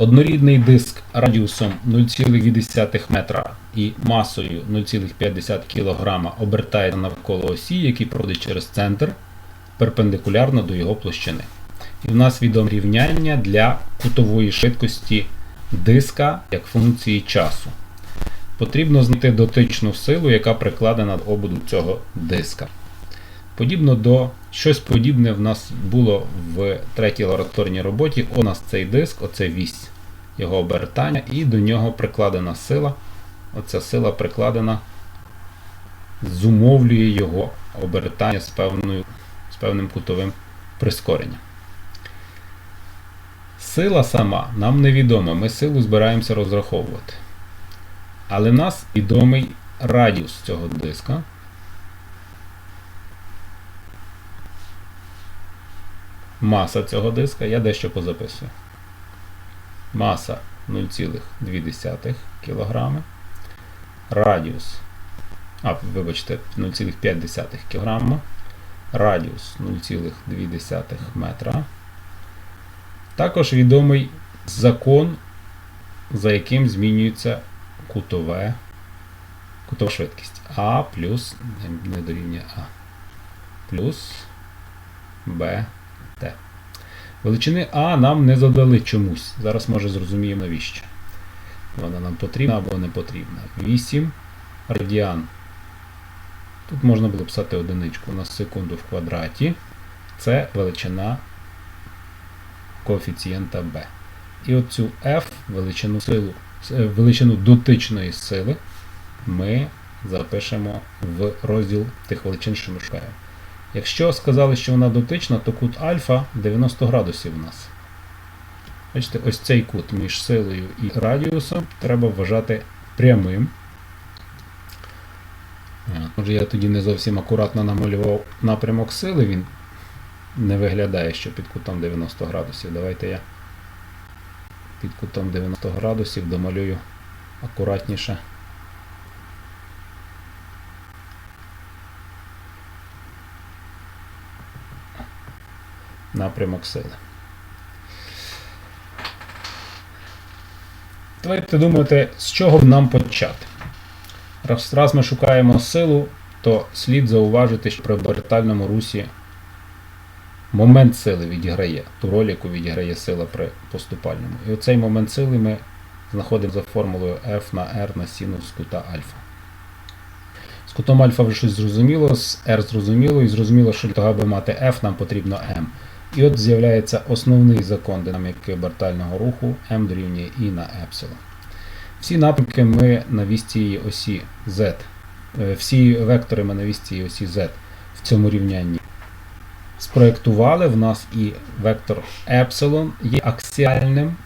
Однорідний диск радіусом 0,2 метра і масою 0,5 кг обертає навколо осі, який проходить через центр перпендикулярно до його площини. І в нас відоме рівняння для кутової швидкості диска як функції часу. Потрібно знайти дотичну силу, яка прикладена до ободу цього диска. Подібно до щось подібне в нас було в третій лабораторній роботі. У нас цей диск, оце вісь його обертання, і до нього прикладена сила. Оця сила прикладена, зумовлює його обертання з, певною, з певним кутовим прискоренням. Сила сама нам невідома, ми силу збираємося розраховувати. Але в нас відомий радіус цього диска. Маса цього диска, я дещо позаписую. Маса 0,2 кг. Радіус. А, вибачте, 0,5 кг. Радіус 0,2 метра. Також відомий закон, за яким змінюється кутове, кутова швидкість. А плюс, не дорівнює А. Плюс Б. Т. Величини А нам не задали чомусь. Зараз може зрозуміємо навіщо. Вона нам потрібна або не потрібна. 8 радіан. Тут можна було писати одиничку на секунду в квадраті. Це величина коефіцієнта b. І оцю F, величину силу, е, величину дотичної сили, ми запишемо в розділ тих величин, що ми шукаємо. Якщо сказали, що вона дотична, то кут альфа 90 градусів у нас. Бачите, ось цей кут між силою і радіусом треба вважати прямим. Може я тоді не зовсім акуратно намалював напрямок сили, він не виглядає, що під кутом 90 градусів. Давайте я під кутом 90 градусів домалюю акуратніше. Напрямок сили. Давайте думати, з чого б нам почати. Раз, раз ми шукаємо силу, то слід зауважити, що при обертальному русі момент сили відіграє ту роль, яку відіграє сила при поступальному. І оцей момент сили ми знаходимо за формулою F на R на синус кута альфа. З кутом альфа вже щось зрозуміло, з R зрозуміло, і зрозуміло, що для того, аби мати F, нам потрібно M. І от з'являється основний закон динаміки обертального руху M дорівнює I на епсилон. Всі напрямки ми на вісті осі Z, е, всі вектори ми на вісті осі Z в цьому рівнянні спроєктували. В нас і вектор епсилон є аксіальним,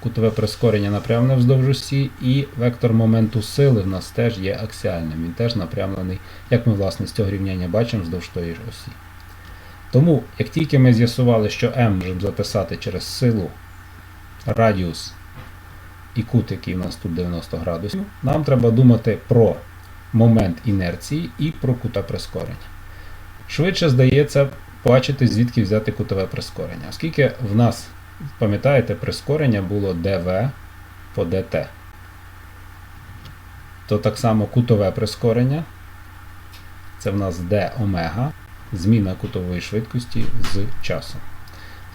кутове прискорення напрямлене вздовж осі, і вектор моменту сили в нас теж є аксіальним. Він теж напрямлений, як ми власне з цього рівняння бачимо, вздовж тої ж осі. Тому, як тільки ми з'ясували, що m можемо записати через силу, радіус і кут, який у нас тут 90 градусів, нам треба думати про момент інерції і про кута прискорення. Швидше здається бачити, звідки взяти кутове прискорення. Оскільки в нас, пам'ятаєте, прискорення було dv по dt, то так само кутове прискорення, це в нас d омега, зміна кутової швидкості з часом.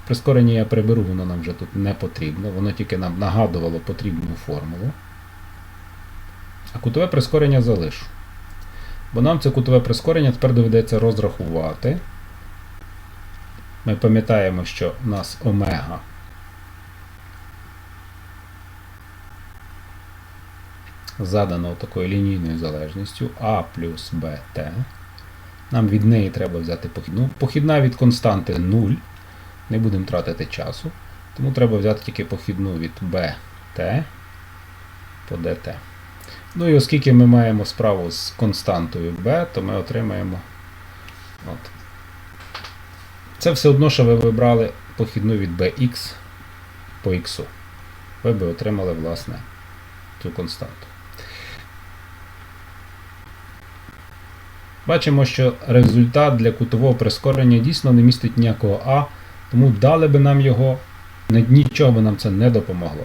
Прискорення я приберу, воно нам вже тут не потрібно, воно тільки нам нагадувало потрібну формулу. А кутове прискорення залишу. Бо нам це кутове прискорення тепер доведеться розрахувати. Ми пам'ятаємо, що у нас омега задано такою лінійною залежністю А плюс БТ. Нам від неї треба взяти похідну. Похідна від константи 0. Не будемо тратити часу. Тому треба взяти тільки похідну від BT по DT. Ну і оскільки ми маємо справу з константою B, то ми отримаємо. От. Це все одно, що ви вибрали похідну від bx по x. Ви би отримали, власне, цю константу. Бачимо, що результат для кутового прискорення дійсно не містить ніякого А, тому дали би нам його, нічого би нам це не допомогло.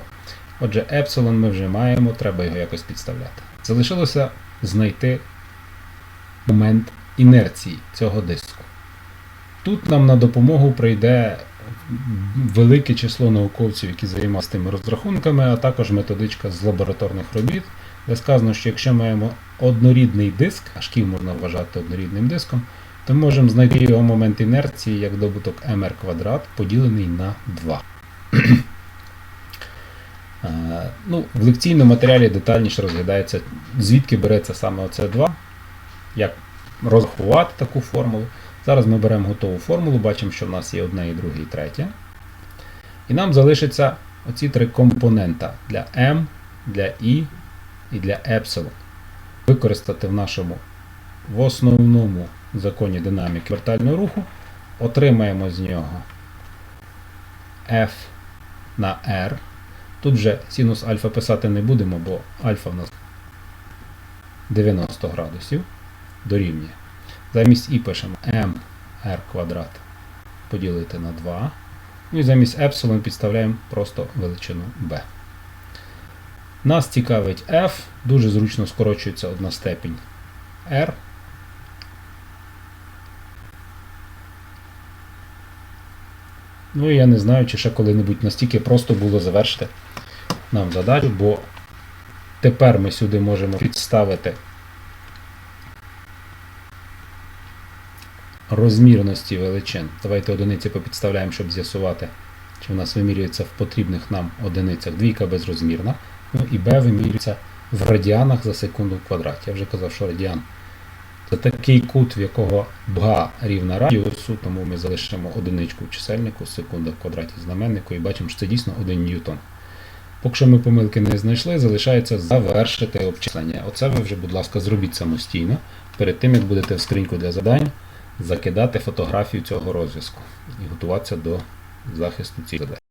Отже, епсилон ми вже маємо, треба його якось підставляти. Залишилося знайти момент інерції цього диску. Тут нам на допомогу прийде велике число науковців, які займаються тими розрахунками, а також методичка з лабораторних робіт, де сказано, що якщо маємо однорідний диск, а шків можна вважати однорідним диском, то можемо знайти його момент інерції як добуток mr квадрат поділений на 2. Е, Ну, в лекційному матеріалі детальніше розглядається, звідки береться саме оце 2, як розрахувати таку формулу. Зараз ми беремо готову формулу, бачимо, що в нас є одне, і друге, і третє. І нам залишиться оці три компонента для m, для i і для epsilon. Використати в нашому в основному законі динаміки вертального руху. Отримаємо з нього f на r. Тут вже синус альфа писати не будемо, бо альфа в нас 90 градусів дорівнює. Замість і пишемо m r квадрат поділити на 2. Ну і замість епсилон підставляємо просто величину b. Нас цікавить f, дуже зручно скорочується одна степінь r. Ну і я не знаю, чи ще коли-небудь настільки просто було завершити нам задачу, бо тепер ми сюди можемо підставити розмірності величин. Давайте одиниці попідставляємо, щоб з'ясувати, чи в нас вимірюється в потрібних нам одиницях. Двійка безрозмірна. Ну і b вимірюється в радіанах за секунду в квадраті. Я вже казав, що радіан це такий кут, в якого бга рівна радіусу, тому ми залишимо одиничку в чисельнику, секунда в квадраті знаменнику і бачимо, що це дійсно 1 ньютон. Поки що ми помилки не знайшли, залишається завершити обчислення. Оце ви вже, будь ласка, зробіть самостійно, перед тим, як будете в скриньку для завдань закидати фотографію цього розв'язку і готуватися до захисту цих задач.